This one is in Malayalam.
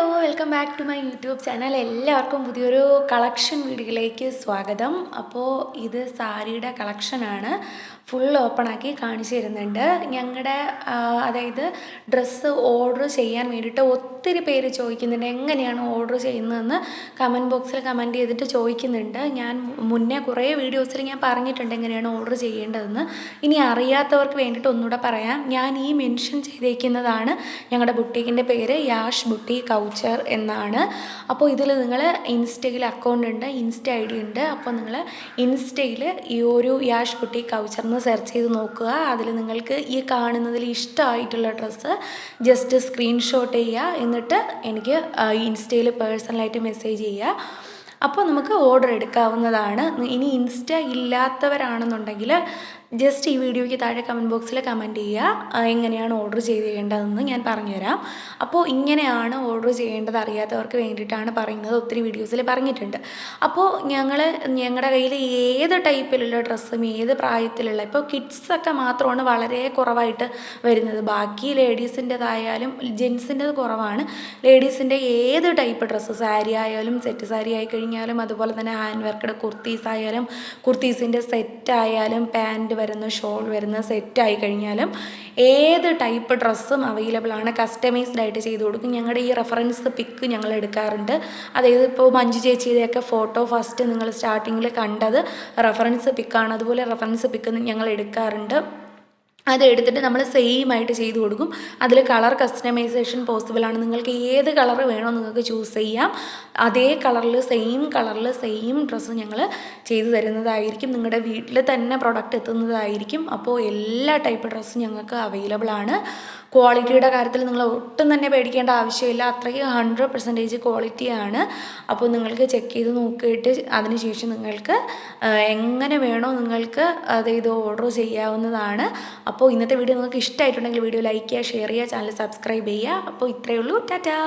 hello welcome back to my YouTube channel. എല്ലാവർക്കും പുതിയൊരു കളക്ഷൻ വീഡിയോയിലേക്ക് സ്വാഗതം. അപ്പോൾ ഇത് സാരിയുടെ കളക്ഷനാണ് ഫുൾ ഓപ്പണാക്കി കാണിച്ചു തരുന്നുണ്ട്. ഞങ്ങളുടെ അതായത് ഡ്രസ്സ് ഓർഡർ ചെയ്യാൻ വേണ്ടിയിട്ട് ഒത്തിരി പേര് ചോദിക്കുന്നുണ്ട് എങ്ങനെയാണ് ഓർഡർ ചെയ്യുന്നതെന്ന് കമന്റ് ബോക്സിൽ കമന്റ് ചെയ്തിട്ട് ചോദിക്കുന്നുണ്ട്. ഞാൻ മുന്നേ കുറേ വീഡിയോസിൽ ഞാൻ പറഞ്ഞിട്ടുണ്ട് എങ്ങനെയാണ് ഓർഡർ ചെയ്യേണ്ടതെന്ന്. ഇനി അറിയാത്തവർക്ക് വേണ്ടിയിട്ട് ഒന്നുകൂടെ പറയാം. ഞാൻ ഈ മെൻഷൻ ചെയ്തേക്കുന്നതാണ് ഞങ്ങളുടെ ബുട്ടീക്കിന്റെ പേര് യാഷ് ബുട്ടി കൗച്ചർ എന്നാണ്. അപ്പോൾ ഇതിൽ നിങ്ങൾ ഇൻസ്റ്റയിൽ അക്കൗണ്ട് ഉണ്ട് ഇൻസ്റ്റ ഐ ഡി ഉണ്ട്. അപ്പോൾ നിങ്ങൾ ഇൻസ്റ്റയിൽ ഈ ഒരു യാഷ് കുട്ടി കൗച്ചർ എന്ന് സെർച്ച് ചെയ്ത് നോക്കുക. അതിൽ നിങ്ങൾക്ക് ഈ കാണുന്നതിൽ ഇഷ്ടമായിട്ടുള്ള ഡ്രസ്സ് ജസ്റ്റ് സ്ക്രീൻഷോട്ട് ചെയ്യുക. എന്നിട്ട് എനിക്ക് ഇൻസ്റ്റയിൽ പേഴ്സണലായിട്ട് മെസ്സേജ് ചെയ്യുക. അപ്പോൾ നമുക്ക് ഓർഡർ എടുക്കാവുന്നതാണ്. ഇനി ഇൻസ്റ്റ ഇല്ലാത്തവരാണെന്നുണ്ടെങ്കിൽ ജസ്റ്റ് ഈ വീഡിയോയ്ക്ക് താഴെ കമന്റ് ബോക്സിൽ കമന്റ് ചെയ്യുക. എങ്ങനെയാണ് ഓർഡർ ചെയ്യേണ്ടതെന്ന് ഞാൻ പറഞ്ഞുതരാം. അപ്പോൾ ഇങ്ങനെയാണ് ഓർഡർ ചെയ്യേണ്ടത് അറിയാത്തവർക്ക് വേണ്ടിയിട്ടാണ് പറയുന്നത്. ഒത്തിരി വീഡിയോസിൽ പറഞ്ഞിട്ടുണ്ട്. അപ്പോൾ ഞങ്ങൾ ഞങ്ങളുടെ കയ്യിൽ ഏത് ടൈപ്പിലുള്ള ഡ്രസ്സും ഏത് പ്രായത്തിലുള്ള ഇപ്പോൾ കിഡ്സൊക്കെ മാത്രമാണ് വളരെ കുറവായിട്ട് വരുന്നത്. ബാക്കി ലേഡീസിന്റെതായാലും ജെൻസിന്റെത് കുറവാണ്. ലേഡീസിന്റെ ഏത് ടൈപ്പ് ഡ്രസ്സ് സാരി ആയാലും സെറ്റ് സാരി ആയി കഴിഞ്ഞാലും അതുപോലെ തന്നെ ഹാൻഡ് വർക്കഡ് കുർത്തീസ് ആയാലും കുർത്തീസിന്റെ സെറ്റ് ആയാലും പാന്റ് വരുന്ന ഷോൾ വരുന്ന സെറ്റ് ആയി കഴിഞ്ഞാലും ഏത് ടൈപ്പ് ഡ്രസ്സും അവൈലബിൾ ആണ്. കസ്റ്റമൈസ്ഡ് ആയിട്ട് ചെയ്ത് കൊടുക്കും. ഞങ്ങളുടെ ഈ റെഫറൻസ് പിക്ക് ഞങ്ങൾ എടുക്കാറുണ്ട്. അതായത് ഇപ്പോൾ മഞ്ജു ചേച്ചിയുടെയൊക്കെ ഫോട്ടോ ഫസ്റ്റ് നിങ്ങൾ സ്റ്റാർട്ടിങ്ങിൽ കണ്ടത് റെഫറൻസ് പിക്കാണ് അതുപോലെ റെഫറൻസ് പിക്ക് ഞങ്ങൾ എടുക്കാറുണ്ട്. അത് എടുത്തിട്ട് നമ്മൾ സെയിം ആയിട്ട് ചെയ്ത് കൊടുക്കും. അതിൽ കളർ കസ്റ്റമൈസേഷൻ പോസിബിൾ ആണ്. നിങ്ങൾക്ക് ഏത് കളർ വേണോ നിങ്ങൾക്ക് ചൂസ് ചെയ്യാം. അതേ കളറിൽ സെയിം കളറിൽ സെയിം ഡ്രസ്സ് ഞങ്ങൾ ചെയ്ത് തരുന്നതായിരിക്കും. നിങ്ങളുടെ വീട്ടിൽ തന്നെ പ്രൊഡക്റ്റ് എത്തുന്നതായിരിക്കും. അപ്പോൾ എല്ലാ ടൈപ്പ് ഡ്രസ്സും ഞങ്ങൾക്ക് അവൈലബിൾ ആണ്. ക്വാളിറ്റിയുടെ കാര്യത്തിൽ നിങ്ങൾ ഒട്ടും തന്നെ പേടിക്കേണ്ട ആവശ്യമില്ല. അത്രയ്ക്ക് ഹൺഡ്രഡ് പെർസെന്റേജ് ക്വാളിറ്റിയാണ് അപ്പോൾ നിങ്ങൾക്ക് ചെക്ക് ചെയ്ത് നോക്കിയിട്ട് അതിനുശേഷം നിങ്ങൾക്ക് എങ്ങനെ വേണോ നിങ്ങൾക്ക് അതായത് ഓർഡർ ചെയ്യാവുന്നതാണ്. അപ്പോൾ ഇന്നത്തെ വീഡിയോ നിങ്ങൾക്ക് ഇഷ്ടമായിട്ടുണ്ടെങ്കിൽ വീഡിയോ ലൈക്ക് ചെയ്യുക ഷെയർ ചെയ്യുക ചാനൽ സബ്സ്ക്രൈബ് ചെയ്യുക. അപ്പോൾ ഇത്രയേ ഉള്ളൂ. ടാറ്റാ!